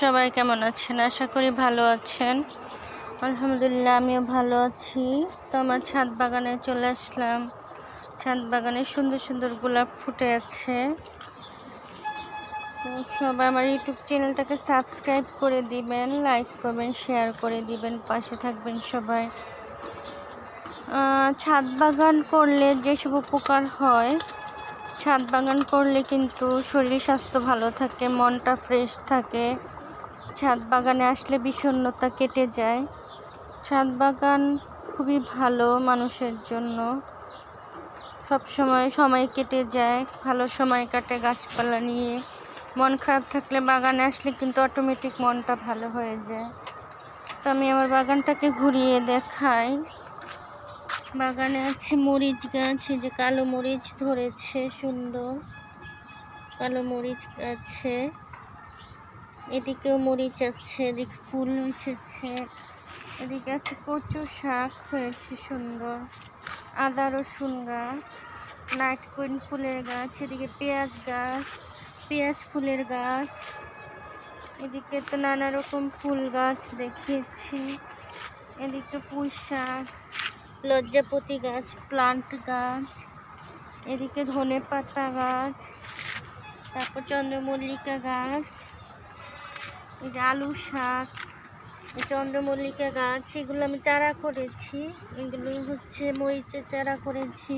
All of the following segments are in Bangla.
সবাই কেমন আছেন? আশা করি ভালো আছেন। আলহামদুলিল্লাহ, আমিও ভালো আছি। তো আমার ছাদ বাগানে চলে আসলাম। ছাদ বাগানে সুন্দর সুন্দর গোলাপ ফুটে আছে। সবাই আমার ইউটিউব চ্যানেলটাকে সাবস্ক্রাইব করে দিবেন, লাইক করবেন, শেয়ার করে দিবেন, পাশে থাকবেন সবাই। ছাদ বাগান করলে যেসব উপকার হয় ছাদ বাগান করলে কিন্তু শরীর স্বাস্থ্য ভালো থাকে, মনটা ফ্রেশ থাকে। ছাদ বাগানে আসলে বিষণ্ণতা কেটে যায়। ছাদ বাগান খুবই ভালো মানুষের জন্য। সব সময় সময় কেটে যায়, ভালো সময় কাটে গাছপালা নিয়ে। মন খারাপ থাকলে বাগানে আসলে কিন্তু অটোমেটিক মনটা ভালো হয়ে যায়। তো আমি আমার বাগানটাকে ঘুরিয়ে দেখাই। বাগানে আছে, মরিচ গাছ, এই যে কালো মরিচ ধরেছে, সুন্দর। কালো মরিচ আছে। এদিকেও মরিচ আছে, এদিকে ফুল এসেছে। এদিকে আছে কচু শাক হয়েছে, সুন্দর। আদা, রসুন গাছ, নাইট কুইন ফুলের গাছ, এদিকে পেঁয়াজ গাছ, পেঁয়াজ ফুলের গাছ। এদিকে তো নানা রকম ফুল গাছ দেখিয়েছি। এদিকে পুঁই শাক। লজ্জাপতি গাছ প্লান্ট গাছ, এদিকে ধনে পাতা গাছ, তারপর চন্দ্রমল্লিকা গাছ, এই যে আলু শাক চন্দ্রমল্লিকা গাছ, এগুলো আমি চারা করেছি, এগুলো হচ্ছে মরিচের চারা করেছি।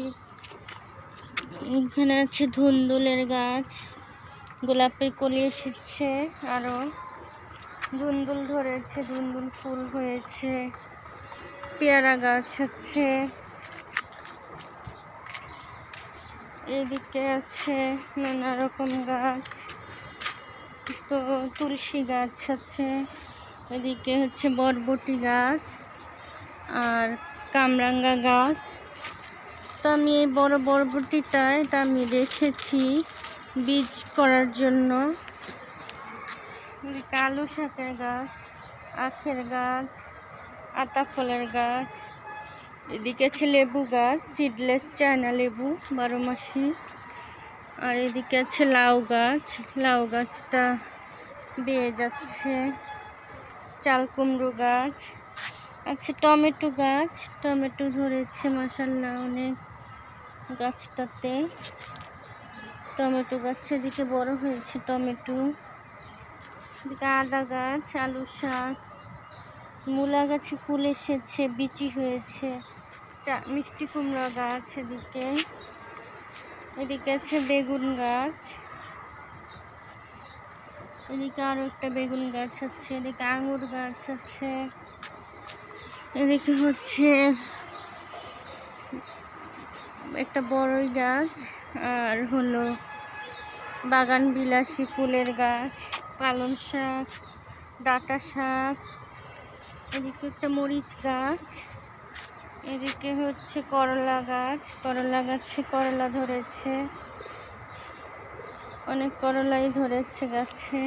এখানে আছে ধুন্দুলের গাছ, গোলাপের কলি এসেছে আরও ধুন্দুল ধরেছে, ধুন্দুল ফুল হয়েছে। পেয়ারা গাছ আছে। এদিকে আছে নানা রকম গাছ। তো তুলসী গাছ আছে। এদিকে হচ্ছে বরবটি গাছ আর কামরাঙ্গা গাছ। তো আমি এই বড় বরবটিটা এটা আমি রেখেছি বীজ করার জন্য। আলু শাকের গাছ, আখের গাছ। আতা ফলের গাছ, এদিকে আছে লেবু গাছ সিডলেস চায়না লেবু, বারো মাসি। আর এদিকে আছে লাউ গাছ, লাউ গাছটা বেয়ে যাচ্ছে। চাল কুমড়ো গাছ, আছে টমেটো গাছ, টমেটো ধরেছে মশাল্লা অনেক গাছটাতে। টমেটো গাছ এদিকে বড় হয়েছে, টমেটো। এদিকে আদা গাছ, আলু শাক মূলা গাছে ফুল এসেছে, বিচি হয়েছে মিষ্টি কুমড়া গাছ এদিকে। এদিকে আছে বেগুন গাছ। এদিকে আরও একটা বেগুন গাছ আছে, এদিকে আঙুর গাছ আছে। এদিকে হচ্ছে একটা বড়ই গাছ, আর হলো বাগান বিলাসী ফুলের গাছ, পালং শাক, ডাঁটা শাক। এদিকে একটা মরিচ গাছ, এদিকে হচ্ছে করলা গাছ, করলা গাছে করলা ধরেছে, অনেক করলাই ধরেছে গাছে।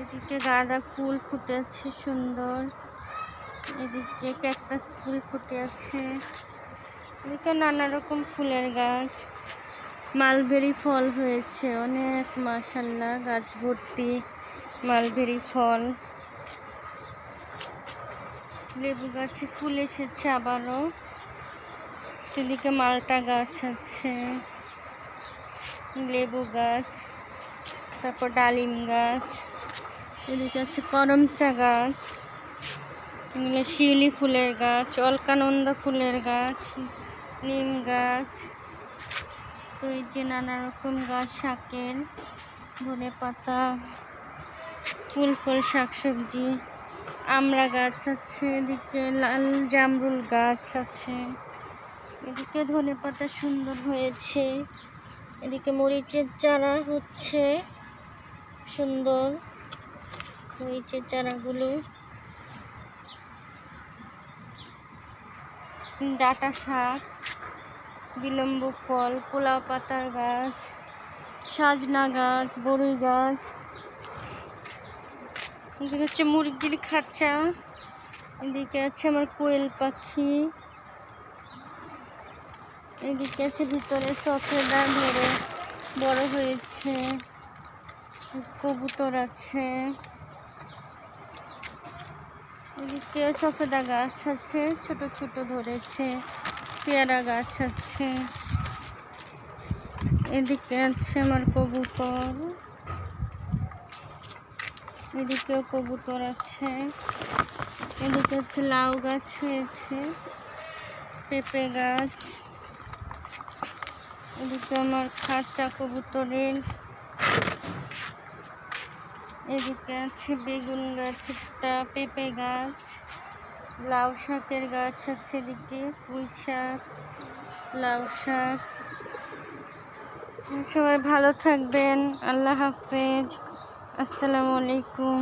এদিকে গাঁদা ফুল ফুটে আছে সুন্দর, এদিকে ক্যাকটাস ফুল ফুটে আছে এদিকে নানা রকম ফুলের গাছ, মালবেরি ফল হয়েছে অনেক, মাশাল্লাহ, গাছ ভর্তি। মালবেরি ফল, লেবু গাছে, ফুল এসেছে আবারও। এদিকে মালটা গাছ আছে, লেবু গাছ, তারপর ডালিম গাছ, এদিকে আছে করমচা গাছ এগুলো শিউলি ফুলের গাছ, অলকানন্দা ফুলের গাছ, নিম গাছ, তো এই যে নানা রকম গাছ, শাকের ধনে পাতা ফুল ফুল, শাকসবজি, আমড়া গাছ আছে, এদিকে লাল জামরুল গাছ আছে, এদিকে ধনে পাতা সুন্দর হয়েছে, এদিকে মরিচের চারা হচ্ছে সুন্দর, মরিচের চারাগুলো। ডাটা শাক, বিলম্ব ফল, পোলাও পাতার গাছ, সাজনা গাছ বড়ই গাছ এদিকে হচ্ছে মুরগির খাঁচা এদিকে আছে আমার কোয়েল পাখি। এদিকে আছে ভিতরে সফেদা ধরে বড় হয়েছে। কবুতর আছে। এদিকে সফেদা গাছ আছে, ছোট ছোট ধরেছে। পেয়ারা গাছ আছে। এদিকে আছে আমার কবুতর। এদিকেও কবুতর আছে, এদিকে হচ্ছে লাউ গাছ হয়েছে, পেঁপে গাছ, এদিকে আমার খাঁচা কবুতরের, এদিকে আছে বেগুন গাছ, একটা পেঁপে গাছ, লাউ শাকের গাছ আছে এদিকে, পুঁই শাক, লাউ শাক। সবাই ভালো থাকবেন, আল্লাহ হাফেজ। আসসালামু আলাইকুম